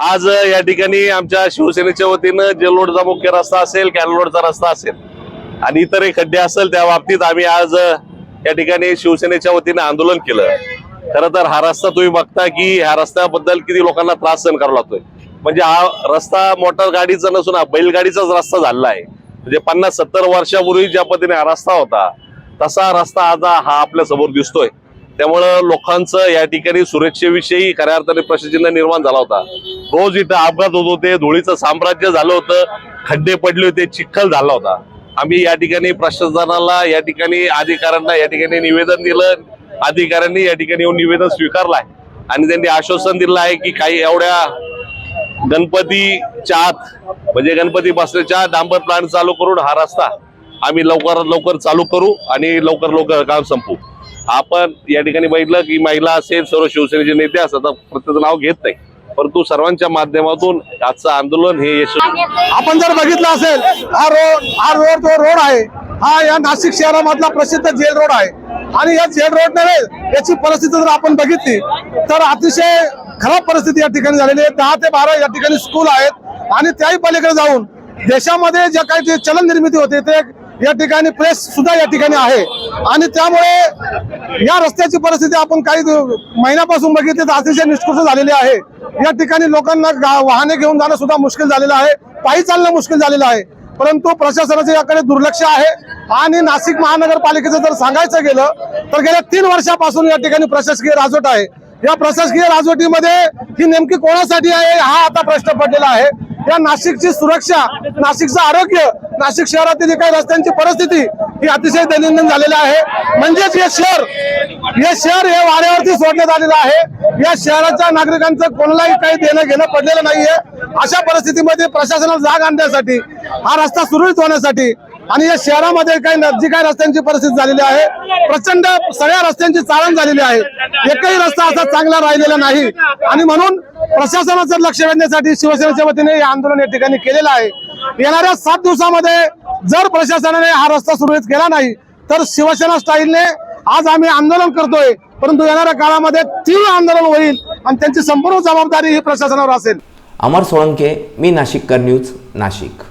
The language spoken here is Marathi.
आज या ठिकाणी आमच्या शिवसेनेच्या वतीनं जेलोडचा मुख्य रस्ता असेल कॅनलोडचा रस्ता असेल आणि इतरही खड्डे असेल त्या बाबतीत आम्ही आज या ठिकाणी शिवसेनेच्या वतीनं आंदोलन केलं. खरं तर हा रस्ता तुम्ही बघता की ह्या रस्त्याबद्दल किती लोकांना त्रास सहन करावा लागतोय. म्हणजे हा रस्ता मोटर गाडीचा नसून हा बैलगाडीचाच रस्ता झालेला आहे. म्हणजे पन्नास सत्तर वर्षापूर्वी ज्या पद्धतीने हा रस्ता होता तसा रस्ता आज हा आपल्यासमोर दिसतोय. त्यामुळं लोकांचं या ठिकाणी सुरक्षेविषयी खऱ्या अर्थाने प्रश्नचिन्ह निर्माण झाला होता. रोज इथं अपघात होत होते धुळीचं साम्राज्य झालं होतं खड्डे पडले होते चिखल झाला होता. आम्ही या ठिकाणी प्रशासनाला या ठिकाणी अधिकाऱ्यांना या ठिकाणी निवेदन दिलं. अधिकाऱ्यांनी या ठिकाणी येऊन निवेदन स्वीकारलंय. आणि त्यांनी आश्वासन दिलं आहे की काही एवढ्या गणपतीच्या आत म्हणजे गणपती बसण्याच्या डांबर प्लांट चालू करून हा रस्ता आम्ही लवकरात लवकर चालू करू आणि लवकर लवकर काम संपू. आपण या ठिकाणी बघितलं की महिला असेल सर्व शिवसेनेचे नेते असतात तर प्रत्येक नाव घेत नाही. परंतु सर्वांच्या माध्यमातून आजचं आंदोलन हे यशस्वी आपण जर बघितलं असेल हा रोड हा रोड जो रोड आहे हा या नाशिक शहरामधला प्रसिद्ध जेल रोड आहे. आणि या जेल रोड नव्हे याची परिस्थिती जर आपण बघितली तर अतिशय खराब परिस्थिती या ठिकाणी झालेली आहे. दहा ते बारा या ठिकाणी स्कूल आहेत. आणि त्याही पलीकडे जाऊन देशामध्ये जे काही जे चलन निर्मिती होते ते या ठिकाणी प्रेस सुद्धा या ठिकाणी आहे. आणि त्यामुळे या रस्त्याची परिस्थिती आपण काही महिन्यापासून बघितली तर अतिशय निष्कृष्ट झालेली आहे. या ठिकाणी लोकांना गा- वाहने घेऊन जाणं सुद्धा मुश्किल झालेलं आहे. पायी चालणं मुश्किल झालेलं आहे. परंतु प्रशासनाचे याकडे दुर्लक्ष आहे. आणि नाशिक महानगरपालिकेचं जर सांगायचं गेलं तर गेल्या तीन वर्षापासून या ठिकाणी प्रशासकीय राजवट आहे. या प्रशासकीय राजवटीमध्ये ही नेमकी कोणासाठी आहे हा आता प्रश्न पडलेला आहे. या नाशिकची सुरक्षा नाशिकचं आरोग्य नाशिक शहरातील काही रस्त्यांची परिस्थिती ही अतिशय दैनंदिन झालेली आहे. म्हणजेच हे शहर हे शहर हे वाऱ्यावरती सोडण्यात आलेलं आहे. या शहराच्या नागरिकांचं कोणालाही काही देणं घेणं पडलेलं नाहीये. अशा परिस्थितीमध्ये प्रशासनाला जाग आणण्यासाठी हा रस्ता सुरळीत होण्यासाठी आणि या शहरामध्ये काही जी काही रस्त्यांची परिस्थिती झालेली आहे. प्रचंड सगळ्या रस्त्यांची चाळण झालेली आहे. एकही रस्ता असा चांगला राहिलेला नाही. आणि म्हणून प्रशासनाचं लक्ष वेधण्यासाठी शिवसेनेच्या वतीने हे आंदोलन या ठिकाणी केलेलं आहे. येणाऱ्या सात दिवसामध्ये जर प्रशासनाने हा रस्ता सुरळीत केला नाही तर शिवसेना स्टाईलने आज आम्ही आंदोलन करतोय. परंतु येणाऱ्या काळामध्ये तीव्र आंदोलन होईल आणि त्यांची संपूर्ण जबाबदारी ही प्रशासनावर असेल. अमर सोळंके मी नाशिककर न्यूज नाशिक.